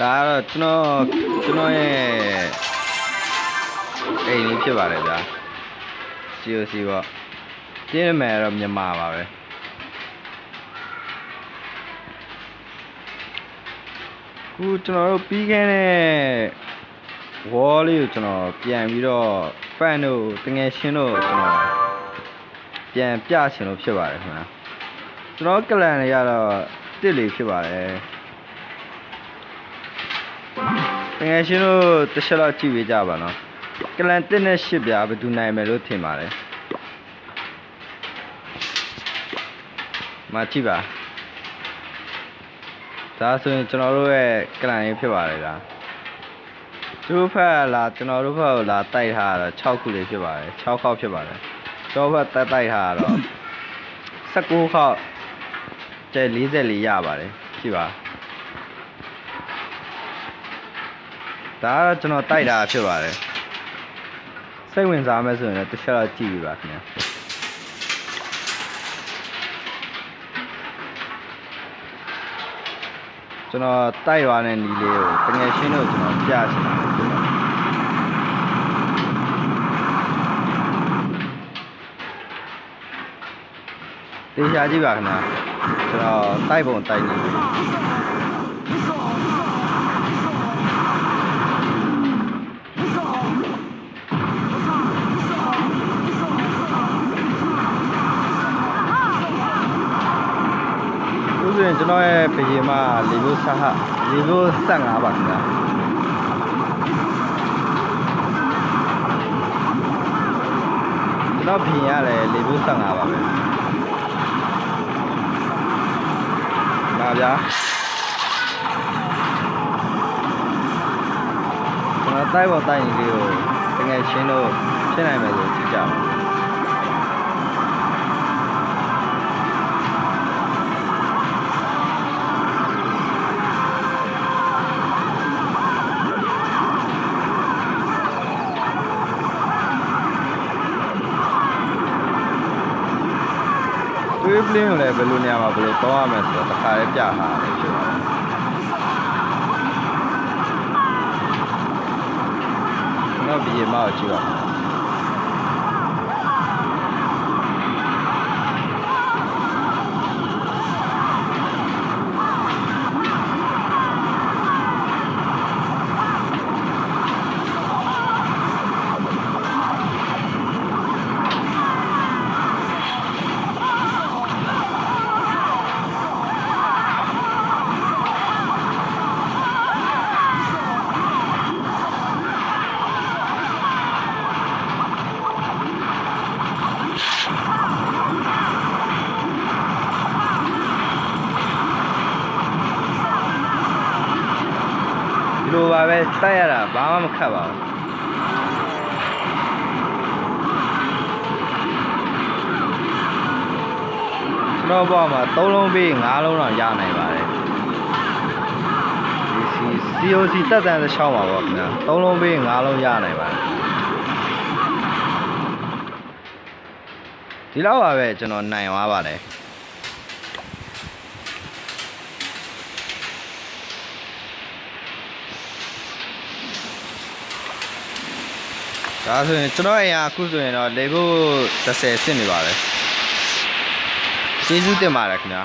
ဒါကတော့ကျွန်တော်ကျွန်တော်ရဲ့အိမ်လေးဖြစ်ပါတယ်ဗျာ COC ပေါ့တင်းရမယ်တော့မြန်မာပါပဲခုကျွန်တော်တို့ပြီးခဲ့တဲ့ wall လေးကိုကျွန်တော်ပြန်ပြီးတော့ fan တို့တငယ်ချင်းတို့ကျွန်တော်ပြန်ပြချင်လို့ဖြစ်ပါတယ်ခင်ဗျာကျွန်တော်ကလန်တွေကတော့တစ်လေးဖြစ်ပါတယ် တငယ်ချင်းတို့တစ်ချက်တော့ကြည့်ပေးကြပါနော်ကလန်တစ်နဲ့ရှစ်ပြားဘယ်သူနိုင်မယ်လို့ထင်ပါတယ်မကြည့်ပါဒါဆိုရင်ကျွန်တော်တို့ရဲ့ကလန်ရေးဖြစ်ပါတယ်လားသူတို့ဖက်လာကျွန်တော်တို့ဖက်ကိုလာတိုက်ထားတာ6ခုလေးဖြစ်ပါတယ်6ခေါက်ဖြစ်ပါတယ်ကျွန်တော်ဖက်တက်တိုက်ထားတာတော့19ခေါက်ကျဲ44ရပါတယ်ကြည့်ပါ ဒါကတော့ကျွန်တော်တိုက်တာဖြစ်ပါတယ်စိတ်ဝင်စားမယ်ဆိုရင်လည်းတစ်ချက်တော့ကြည့်ပြပါခင်ဗျာကျွန်တော်တိုက်ရွာတဲ့နီလေးကိုတကယ်ရှင်းလို့ကျွန်တော်ပြချင်တာဖြစ်ပါတယ်တေချာကြည့်ပါခင်ဗျာကျွန်တော်တိုက်ပုံတိုက်နေပြီဥ ရင်ကျွန်တော်ရဲ့ဖေးမလီဘိုဆာဟာလီဘို15ပါခင်ဗျာကျွန်တော်ဖေးရတယ်လီဘို15ပါပဲပါဗျာကျွန်တော်တိုက်ပေါ်တိုက်ရင်လေးကိုတကယ်ရှင်းလို့ဖြစ်နိုင်မယ်ဆိုကြည့်ကြပါ တွေးပလင်းကိုလည်းဘယ်လိုနေရာမှာဘယ်လိုတောင်းရမလဲဆိုတော့တစ်ခါလေးပြထားတယ်ဖြစ်ပါတယ်ကျွန်တော်ဒီမောက်ကြည့်ပါ လိုပါပဲတိုက်ရတာဘာမှမခက်ပါဘူးကျွန်တော်ဘောမှာ3လုံးပြီး5လုံးတော့ရနိုင်ပါတယ်ဒီစီ COC တက်တန်တစ်ချောင်းပါပေါ့ခင်ဗျာ3လုံးပြီး5လုံးရနိုင်ပါတယ်ဒီလောက်ပါပဲကျွန်တော်နိုင်သွားပါတယ် ဒါဆိုရင်ကျွန်တော်အိမ်ကအခုဆိုရင်တော့ level 30ဖြစ်နေပါတယ်ကျေးဇူးတင်ပါတယ်ခင်ဗျာ